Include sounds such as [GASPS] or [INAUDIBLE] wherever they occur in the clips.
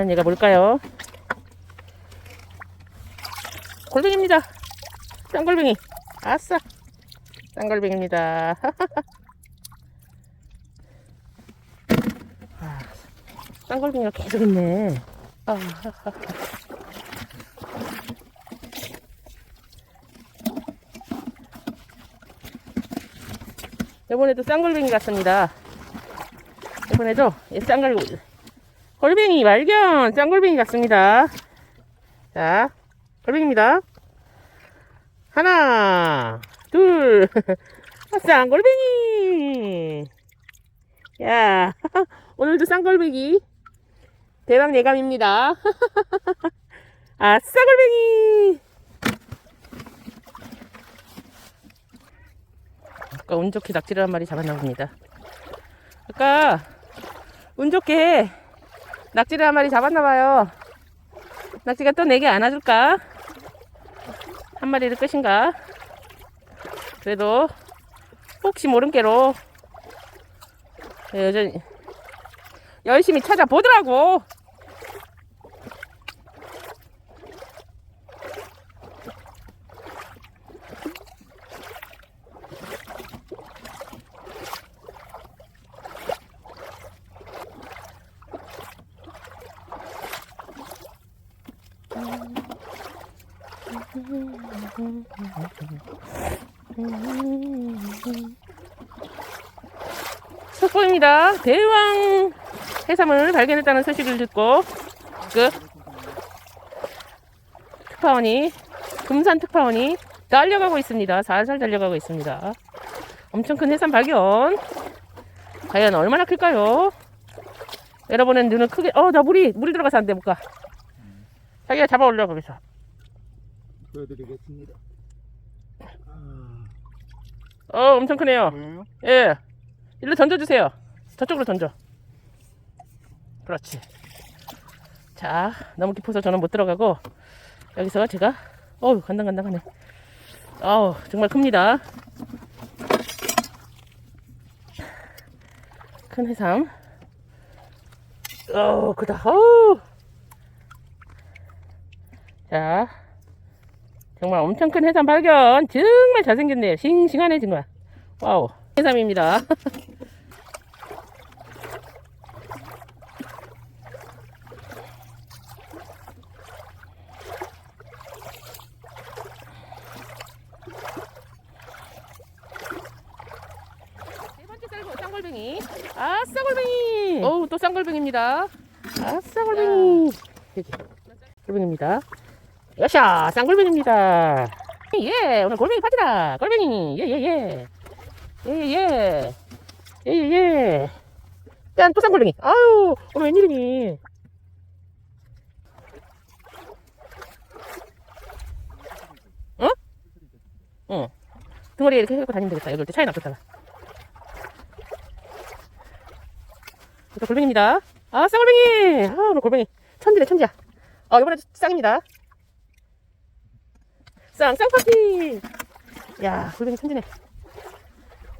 과연 얘가 뭘까요? 골뱅입니다. 쌍골뱅이. 아싸. 쌍골뱅입니다. [LAUGHS] 아, 쌍골뱅이가 계속 있네. 아, [LAUGHS] 이번에도 쌍골뱅이 같습니다. 이번에도 이 쌍골뱅이 골뱅이 발견 쌍골뱅이 같습니다. 자, 골뱅입니다. 하나, 둘, 아, [LAUGHS] 쌍골뱅이. 야, [LAUGHS] 오늘도 쌍골뱅이 대박 예감입니다. [LAUGHS] 아, 쌍골뱅이. 아까 운 좋게 낙지를 한 마리 잡았나 봅니다. 아까 운 좋게 낙지를 한 마리 잡았나 봐요. 낙지가 또 내게 안아줄까? 한 마리를 끝인가? 그래도 혹시 모른게로 여전히 열심히 찾아보더라고. 속보입니다. 대왕 해삼을 발견했다는 소식을 듣고 그 특파원이 금산 특파원이 달려가고 있습니다. 살살 달려가고 있습니다. 엄청 큰 해삼 발견. 과연 얼마나 클까요? 여러분은 눈을 크게 어 나 물이 물이 들어가서 안 돼 못 가. 자기가 잡아 올려 거기서. 보여드리겠습니다. 아, 어 엄청 크네요. 보여요? 예. 일로 던져주세요. 저쪽으로 던져. 그렇지. 자, 너무 깊어서 저는 못 들어가고, 여기서 제가, 어우, 간당간당하네. 어우, 정말 큽니다. 큰 해삼. 어우, 크다. 어우. 자, 정말 엄청 큰 해삼 발견. 정말 잘생겼네요. 싱싱하네, 정말. 와우. 해삼입니다. [LAUGHS] 쌍골뱅이. 아, 쌍골뱅이. 어우, 또 쌍골뱅입니다. 아, 쌍골뱅이. 여기. 골뱅입니다. 여샤, 쌍골뱅입니다. 예, 오늘 골뱅이 파티다. 골뱅이. 예, 예, 예. 예, 예. 예, 예, 예. 짠, 또 쌍골뱅이. 아유, 오늘 웬일이니. 어? 응. 등어리에 이렇게 해갖고 다니면 되겠다. 여기 올 때 차에 놔뒀다가. 이거 골뱅입니다. 아, 쌍골뱅이. 아, 오늘 골뱅이. 천지네, 천지야. 아, 이번에도 쌍입니다. 쌍, 쌍파티. 야, 골뱅이 천지네.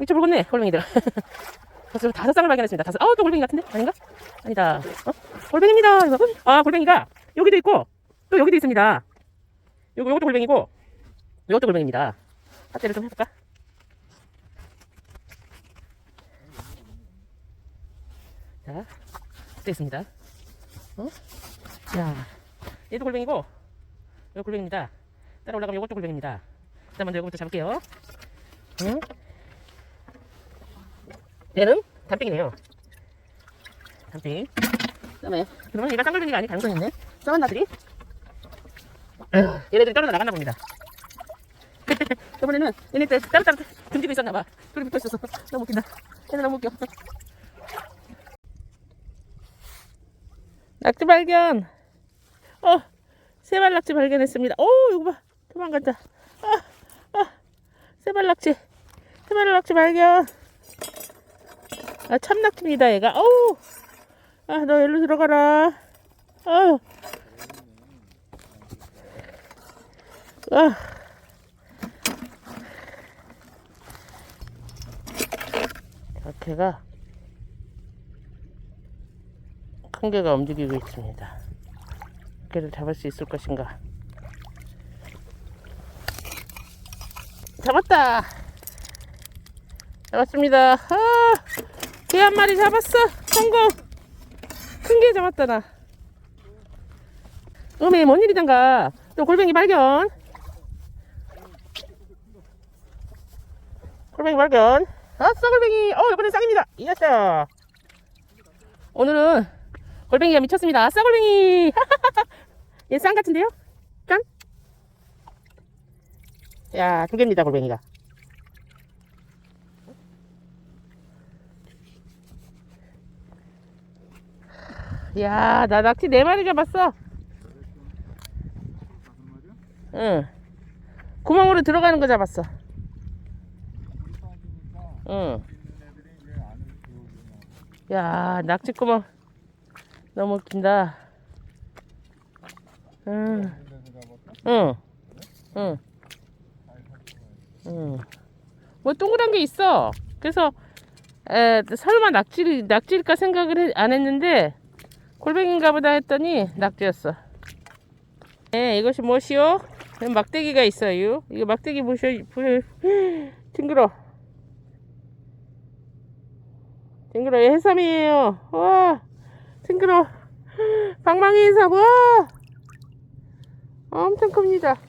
이쪽 붉었네, 골뱅이들. [LAUGHS] 다섯 쌍을 발견했습니다. 다섯. 아, 또 골뱅이 같은데? 아닌가? 아니다. 어? 골뱅입니다. 아, 골뱅이가 여기도 있고, 또 여기도 있습니다. 요거, 요것도 골뱅이고, 요것도 골뱅입니다. 핫대를 좀 해볼까? 자, 또 있습니다. 어? 자, 얘도 골뱅이고, 이거 골뱅입니다. 따라 올라가면 요것도 골뱅입니다. 일단 먼저 이거부터 잡을게요. 응? 얘는 단백이네요. 단백. 그다음에 그러면 얘가 쌍골뱅이가 아닐 가능성이 있네. 써만나들이 얘네들이 떨어져 나갔나 봅니다. [LAUGHS] 저번에는 얘네들 따로따로 등지고 있었나 봐. 둘이 붙어 있어서 너무 웃긴다. 얘네 너무 웃겨. 낙지 발견. 어, 세발 낙지 발견했습니다. 오, 이거 봐. 도망간다. 아, 아, 세발 낙지. 세발 낙지 발견. 아, 참낙지입니다, 얘가. 어우. 아, 너 일로 들어가라. 아유. 아. 자, 개가 큰 개가 움직이고 있습니다. 개를 잡을 수 있을 것인가? 잡았다. 잡았습니다. 아, 개한 마리 잡았어. 성공. 큰 개 잡았다 나. 음에 뭔 일이던가. 또 골뱅이 발견. 골뱅이 발견. 아싸 골뱅이. 어 이번엔 쌍입니다. 이었어. 오늘은 골뱅이가 미쳤습니다. 아싸 골뱅이. [LAUGHS] 얘 쌍 같은데요? 짠. 야, 두 개입니다, 골뱅이가. 야, 나 낙지 네 마리 잡았어. 응. 구멍으로 들어가는 거 잡았어. 응. 야, 낙지 구멍 너무 긴다. 응. 응. 응. 응. 뭐 동그란 게 있어. 그래서 에, 설마 낙지 낙지일까 생각을 해- 안 했는데 골뱅인가 보다 했더니 낙지였어. 네, 이것이 무엇이요? 막대기가 있어요. 이거 막대기 보셔, 보여, [GASPS] 징그러. 징그러, 얘 해삼이에요. 와, 징그러. [GASPS] 방망이 해삼, 와! 엄청 큽니다.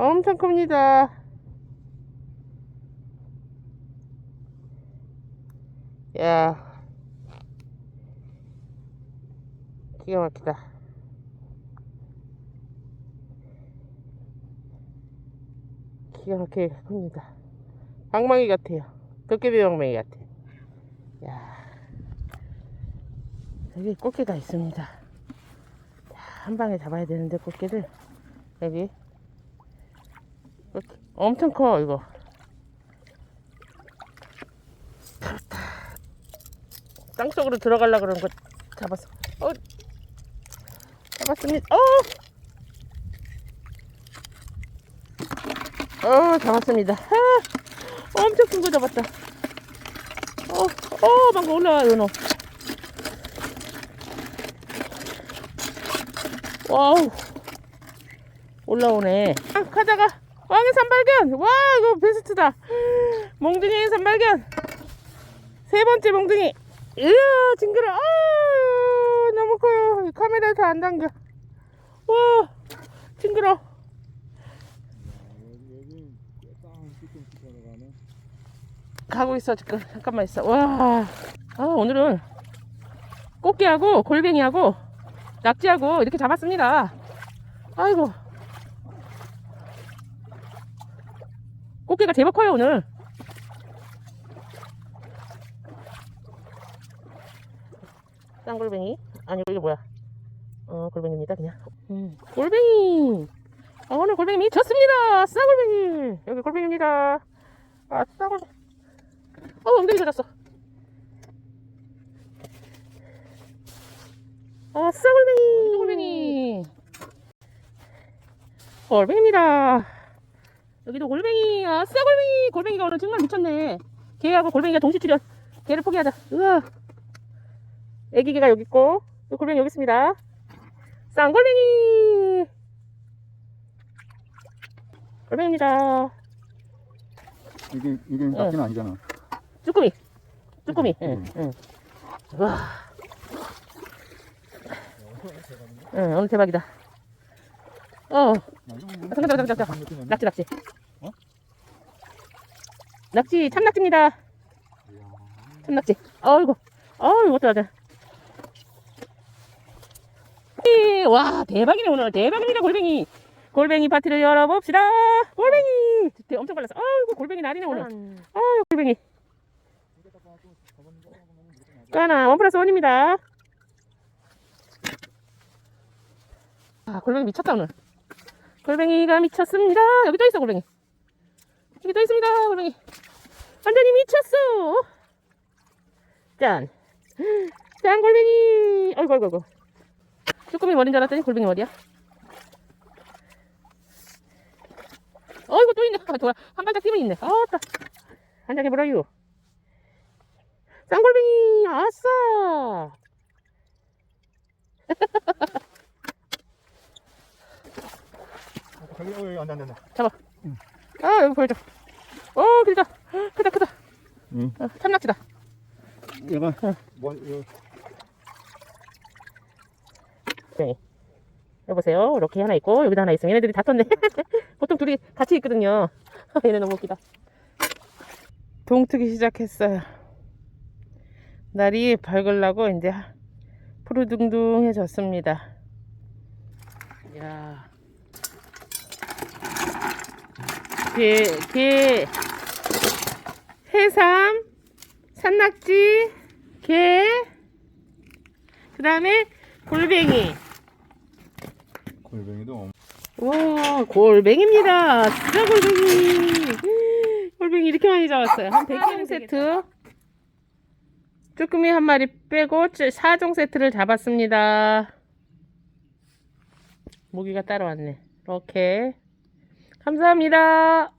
엄청 큽니다. 야, 기가 막히다. 기가 막히게 큽니다. 방망이 같아요. 도깨비 방망이 같아. 야, 여기 꽃게가 있습니다. 자, 한 방에 잡아야 되는데 꽃게를 여기. 엄청 커 이거. 땅 속으로 들어가려 그러는 거 잡았어. 어, 잡았습니다. 어, 어, 잡았습니다. 아, 엄청 큰 거 잡았다. 어, 어, 방금 올라와요, 너. 와우, 올라오네. 아, 가다가 왕의 산발견. 와, 이거 베스트다. 몽둥이의 산발견. 세 번째 몽둥이. 이야, 징그러. 아, 너무 커요. 카메라에서 안 당겨. 와, 징그러. 가고 있어 지금 잠깐만 있어 와 아, 오늘은 꽃게하고 골뱅이하고 낙지하고 이렇게 잡았습니다 아이고 꽃게가 제법 커요 오늘. 쌍골뱅이? 아니 이게 뭐야? 어 골뱅이입니다 그냥. 음, 골뱅이. 아, 오늘 골뱅이 미쳤습니다. 쌍골뱅이. 여기 골뱅이입니다. 아 쌍골뱅이 어, 엉덩이 젖었어. 아, 싸골뱅이. 골뱅이. 골뱅이입니다. 여기도 골뱅이. 아, 싸골뱅이. 골뱅이가 오늘 정말 미쳤네. 개하고 골뱅이가 동시 출연. 개를 포기하자. 으아. 애기 개가 여기 있고, 또 골뱅이 여기 있습니다. 쌍골뱅이. 골뱅이입니다. 이게 이게 낙지는 아니잖아. 쭈꾸미. 쭈꾸미. 응, 응. 와. 응, 오늘 대박이다. 어, 잠깐, 잠깐, 잠깐, 잠깐. 낙지, 낙지. 어? 낙지, 참낙지입니다. 참낙지. 어이구, 어이구, 어떡하자. 이, 와, 대박이네, 오늘. 대박입니다, 골뱅이. 골뱅이 파티를 열어봅시다. 골뱅이. 대- 엄청 빨랐어. 어이구, 골뱅이 날이네, 오늘. 어이구, 골뱅이. 까나, 원 플러스 원입니다. 아, 골뱅이 미쳤다, 오늘. 골뱅이가 미쳤습니다. 여기 또 있어, 골뱅이. 여기 또 있습니다, 골뱅이. 완전히 미쳤어. 짠. 짠, 골뱅이. 어이구, 어이구, 어이구. 쭈꾸미 머리인 줄 알았더니 골뱅이 머리야. 어이구, 또 있네. 아, 돌아. 한 발짝 띄면 있네. 아따. 한 장에 물어요. 쌍골뱅이 아싸 여기. 아 여기 보여줘 오 길다. 크다 크다. 응. 어, 참낙지다. 얘가 뭐 이거 여보세요. 이렇게 하나 있고 여기다 하나 있으면 얘네들이 다퉜네. [LAUGHS] 보통 둘이 같이 있거든요. [LAUGHS] 얘네 너무 웃기다. 동트기 시작했어요. 날이 밝으려고 이제 푸르둥둥해졌습니다. 야 게, 게, 해삼, 산낙지, 게, 그 다음에 골뱅이. 골뱅이도 엄- 와, 골뱅입니다. 진짜 골뱅이. 골뱅이 이렇게 많이 잡았어요. 한 100개 세트. 쭈꾸미 한 마리 빼고 4종 세트를 잡았습니다. 모기가 따라왔네. 이렇게. 감사합니다.